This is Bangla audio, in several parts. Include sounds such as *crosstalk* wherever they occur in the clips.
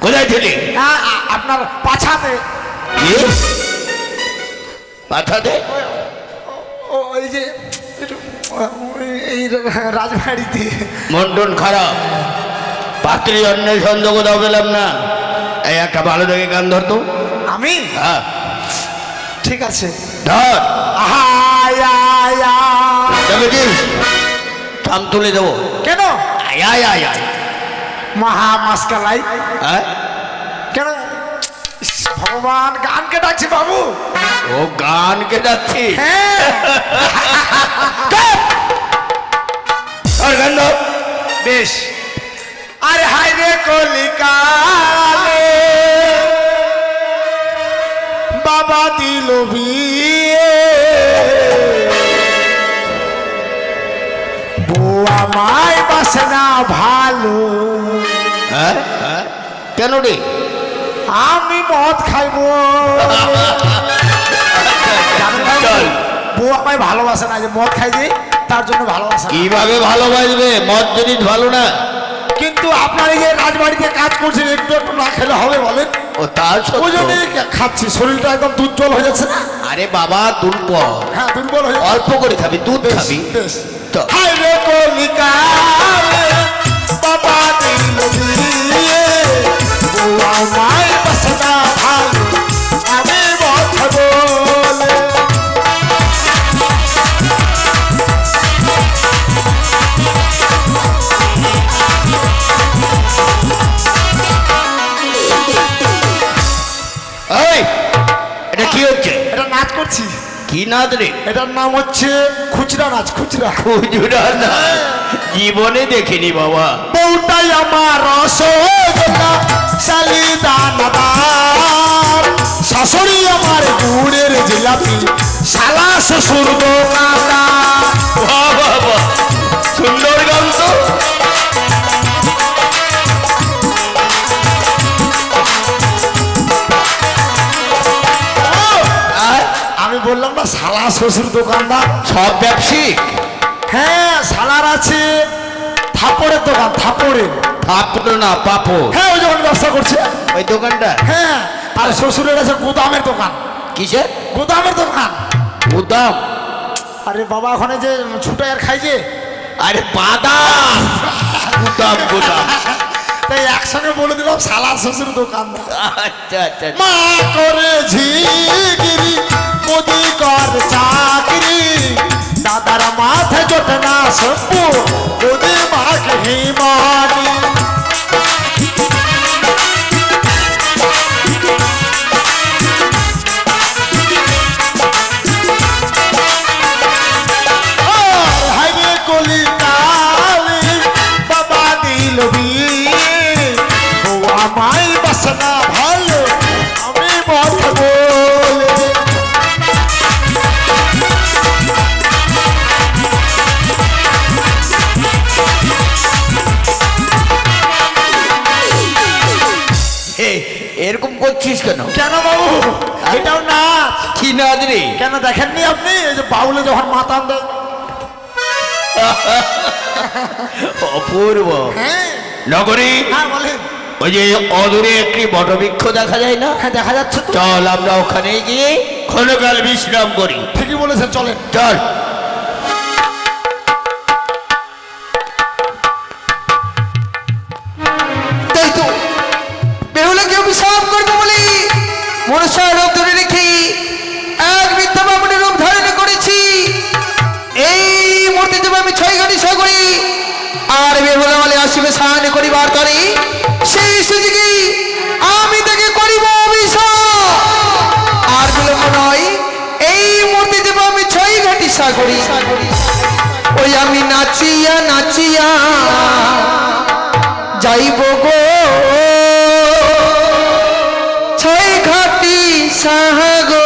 কোথায় হ্যাঁ আ- আপনার পাছাতে। ও ওই যে এই রাজবাড়িতে। মন্টন খারাপ। পাত্রী অন্বেষণ তো কোথাও পেলাম না। এই একটা ভালো দেখে গান ধরতো আমি? হ্যাঁ। ঠিক আছে। ধর। থাম তুলে দেবো। কেন? আয় আয় আয়। মহা মাসকালাই। কেন? ভগবান গানকে ডাকছি বাবু। ও *laughs* গান কে যাচ্ছি হ্যাঁ বেশ। আরে হাই রে কলিকালে। বাবা দিল বিয়ে। বুয়া মাই বাসে না ভালো। কেন রে আমি মদ খাইবো। বউ আমায় ভালোবাসে না যে মদ খাই দিই তার জন্য ভালোবাসে। কীভাবে ভালোবাসবে? মদ জিনিস ভালো না। কিন্তু আপনার এই যে রাজবাড়িতে কাজ করছেন একটু একটু না খেলে হবে বলেন। ও তার ওই জন্যই খাচ্ছি শরীরটা একদম দুর্বল হয়ে যাচ্ছে না? আরে বাবা দুর্বল। হ্যাঁ দুর্বল হয়ে অল্প করে খাবি দুধ খাবি। বেশ। হাই রে কলিকা বাবা দিল নাচ করছি। কি নাচ রে? এটার নাম হচ্ছে খুচরা নাচ খুচরা। খুচরা না জীবনে দেখিনি বাবা। বউটাই আমার রসগোল্লা শালি দানাদার শাশুড়ি আমার গুড়ের জিলাপি শালা শ্বশুর বাহ সুন্দর গান আমি বললাম না শালা শ্বশুর দোকানদার। সব ব্যবসায়িক? হ্যাঁ শালার আছে থাপড়ের দোকান থাপড়ে। পাপড় না পাপো হ্যাঁ ওই যখন ব্যবসা করছে। ওই দোকানটা? হ্যাঁ আর শ্বশুরের আছে গুদামের দোকান। কিসের? গুদামের দোকান। গুদাম? আরে বাবা ওখানে যে ছুটে আর খাই যে। আরে বাদাম গুদাম গুদাম। তাই একসঙ্গে বলে দিলাম শালা শ্বশুর দোকানদার। আচ্ছা আচ্ছা। মা করে ঝিগিরি মোদি কর চাকরি। দাদার মাথায় জোটে না এরকম করছিস কেন? কেন বাবু? এটাও নাচ। কি নাচ রে? কেন দেখেননি আপনি? এই যে বাউলে যখন মাতান দেয় অপূর্ব। হ্যাঁ। নগরী হ্যাঁ ওই যে অদূরে একটি বটবৃক্ষ দেখা যায় না? হ্যাঁ দেখা যাচ্ছে চল আমরা ওখানে গিয়ে ক্ষণকাল বিশ্রাম করি। ঠিকই বলেছেন চলেন। চল। আসিবে সাহায্য করিবার সেই আমি তাকে করিব আর বিলম্ব নয়, এই মূর্তি দেবে আমি ছয় ঘটি সাগরি। ওই আমি নাচিয়া নাচিয়া যাইব গো। ছয় ঘাটি সাহাগরে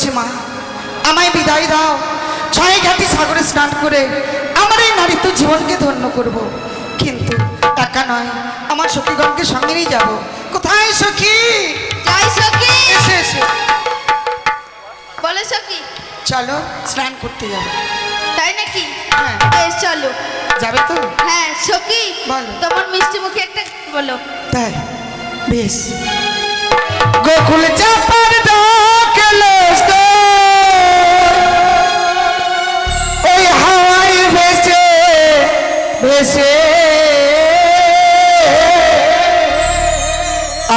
বলেছি মা আমায় বিদায় দাও। ছয় ঘাটি সাগরে স্নান করে আমার এই নারীত্ব জীবনকে ধন্য করব। কিন্তু একা নয় আমার সখীগণকে সঙ্গে নিয়ে যাব। কোথায় সখী? যাই সখী। এসে এসে। বলো সখী। চলো স্নান করতে যাব। তাই নাকি? হ্যাঁ। বেশ চলো। যাবে তো? হ্যাঁ সখী। বলো। তোমার মিষ্টি মুখে একটা বলো। তাই। বেশ। গোকুল চাপার ভেসে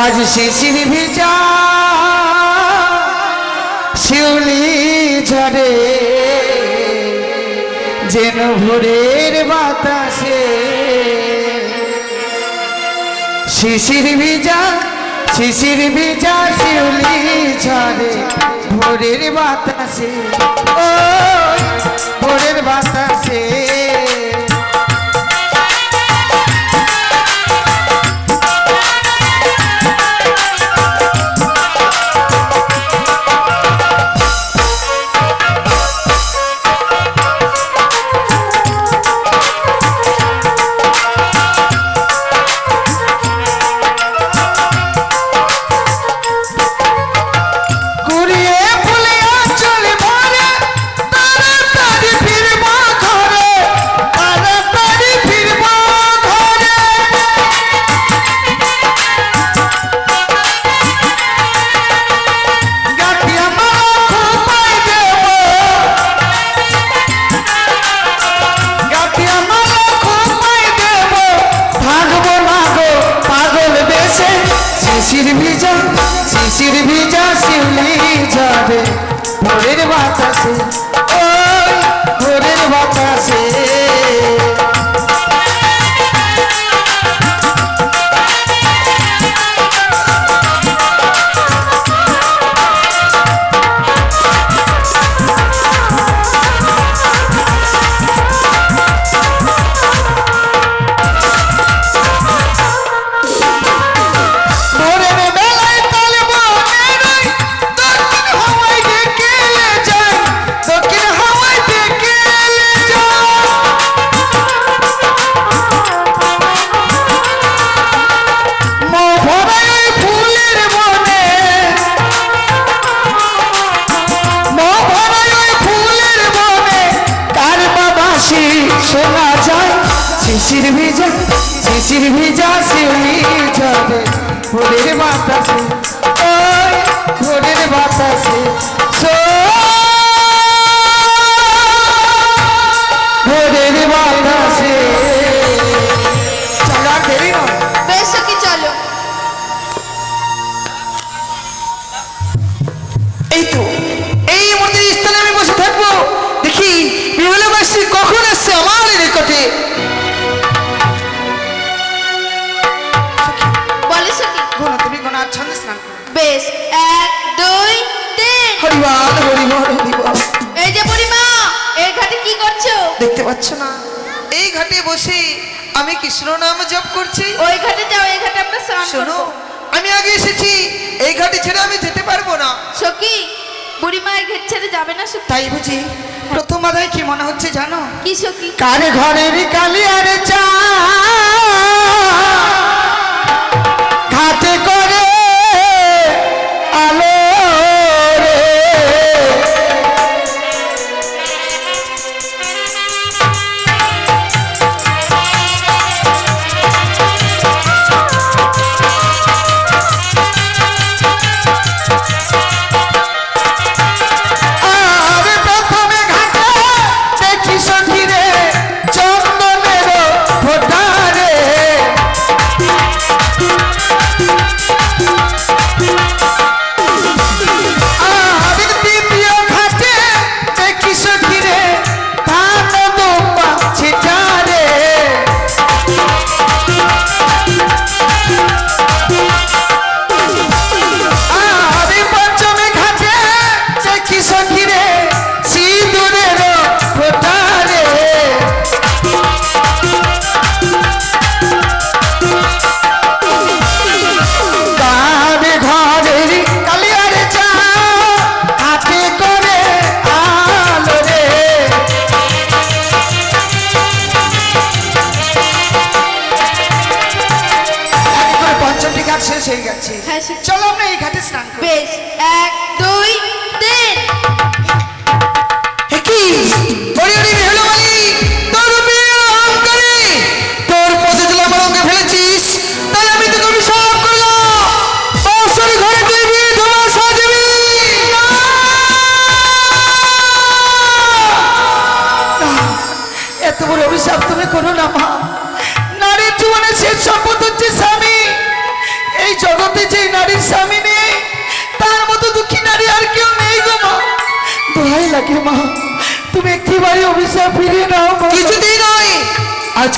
আজ শিশির ভিজা, শিউলি ঝরে। যেন ভোরের বাতাসে। শিশির ভিজা শিশির ভিজা, শিউলি ঝরে। ভোরের বাতাসে ও ভোরের বাতাসে। কি করছ? দেখতে পাচ্ছ না। এই ঘাটে বসে আমি কৃষ্ণ নাম জপ করছি। ওই ঘাটে যাও এই ঘাটে আমরা স্নান শোনো আমি আগে এসেছি। এই ঘাটে ছেড়ে আমি যেতে পারব না। সখী বুড়িমা এই ঘাট ছেড়ে যাবে না সখী? তাই বুঝি। প্রথম বাধায় কি মনে হচ্ছে জানো? কি সখী? কার ঘরের কালিয়ার চা সখী সখী রে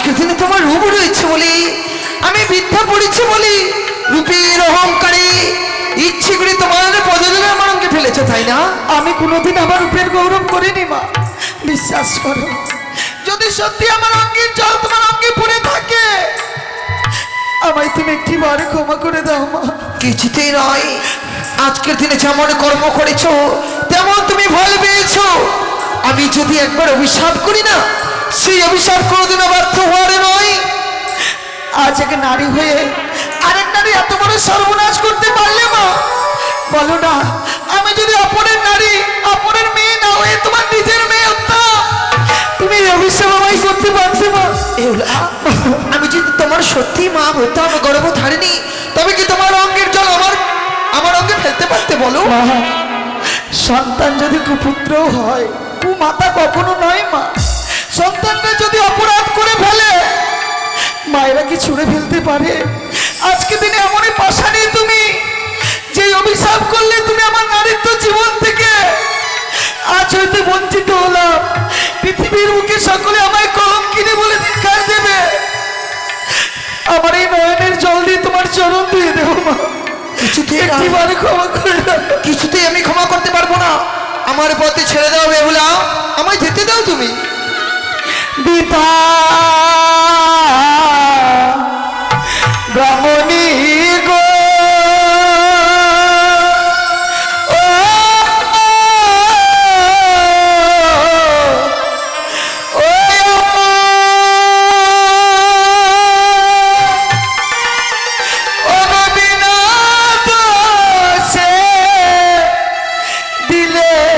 আজকের দিনে তোমার রূপ রয়েছে বলি আমি বিদ্যা পড়েছি বলি রূপের অহংকারে ইচ্ছে করে তোমার পদযোগে আমার অঙ্গে ফেলেছে তাই না? আমি কোনোদিন আমার রূপের গৌরব করিনি মা। বিশ্বাস করো। যদি সত্যি আমার অঙ্গের জল তোমার অঙ্গে পড়ে থাকে আমায় তুমি একটি বারে ক্ষমা করে দাও মা। কিছুতেই নয়। আজকের দিনে যেমন কর্ম করেছ তেমন তুমি ফল পেয়েছ। আমি যদি একবার অভিশাপ করি না সেই অভিশাপ কোনোদিনও ব্যর্থ হওয়ার নয়। আজ এক নারী হয়ে আরেক নারী এত বড় সর্বনাশ করতে পারলে মা? বলো না আমি যদি অপরের নারী অপরের মেয়ে না হয়ে তোমার নিজের মেয়ে হতাম তুমি অভিশাপ আমায় করতে পারতে মা? আমি যদি তোমার সত্যি মা হতাম গর্ব ধারিনি তবে কি তোমার অঙ্গের জল আমার আমার অঙ্গে ফেলতে পারতে বলো? সন্তান যদি কুপুত্র হয় কুমাতা কখনো নয় মা। সন্তানরা যদি অপরাধ করে ফেলে মায়েরা কি ছুঁড়ে ফেলতে পারে? আজকে দিনে এমনই পাশা নেই তুমি যে অভিশাপ করলে তুমি আমার নারীত্ব জীবন থেকে। আজ হইতে বঞ্চিত হলাম। পৃথিবীর মুখে সকলে আমায় কলম কিনে বলে ধিকার দেবে। আমার এই নয়নের জল দিয়ে তোমার চরণ দিয়ে দেবো মা। কিছুতেই। একটিবারে ক্ষমা করে কিছুতেই আমি ক্ষমা করতে পারব না। আমার পথে ছেড়ে দাও বেহুলা। আমায় যেতে দাও তুমি। বিতা ব্রাহ্মণী গো। দিলে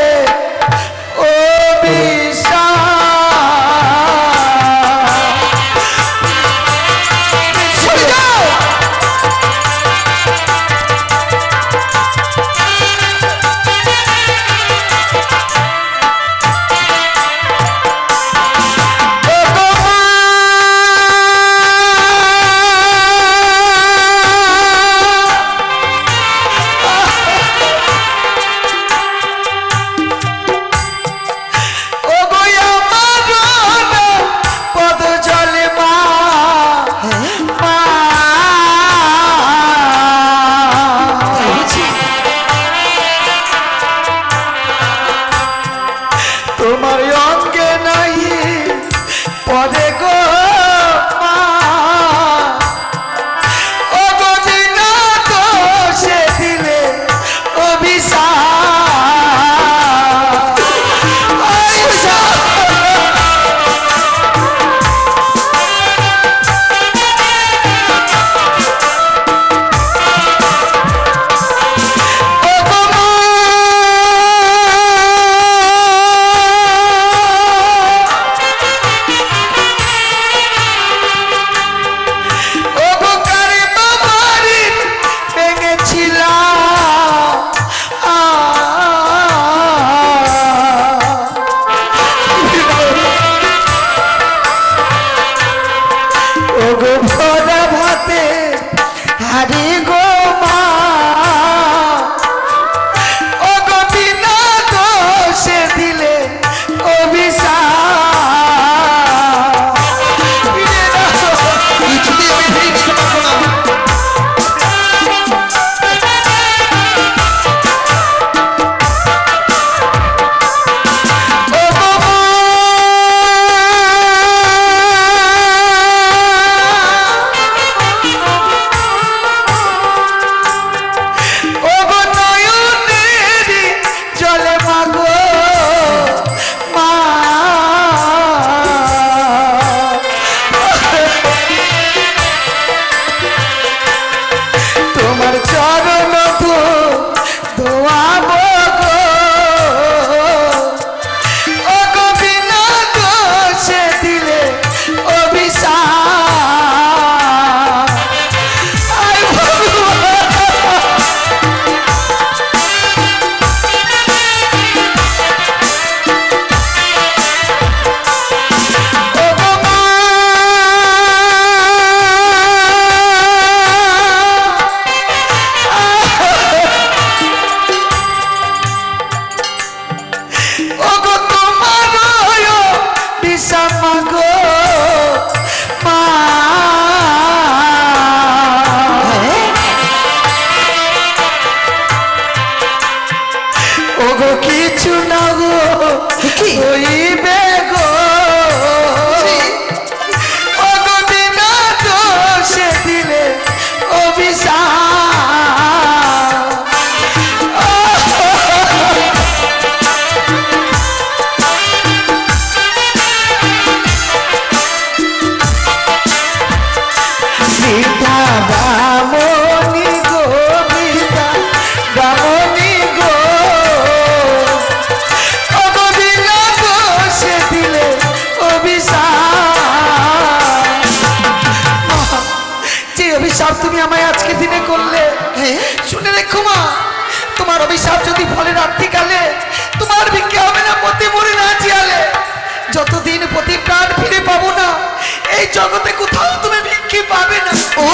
জগতে কোথাও তুমি ভিক্ষি পাবে না। ও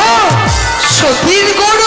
সতীর গৌরব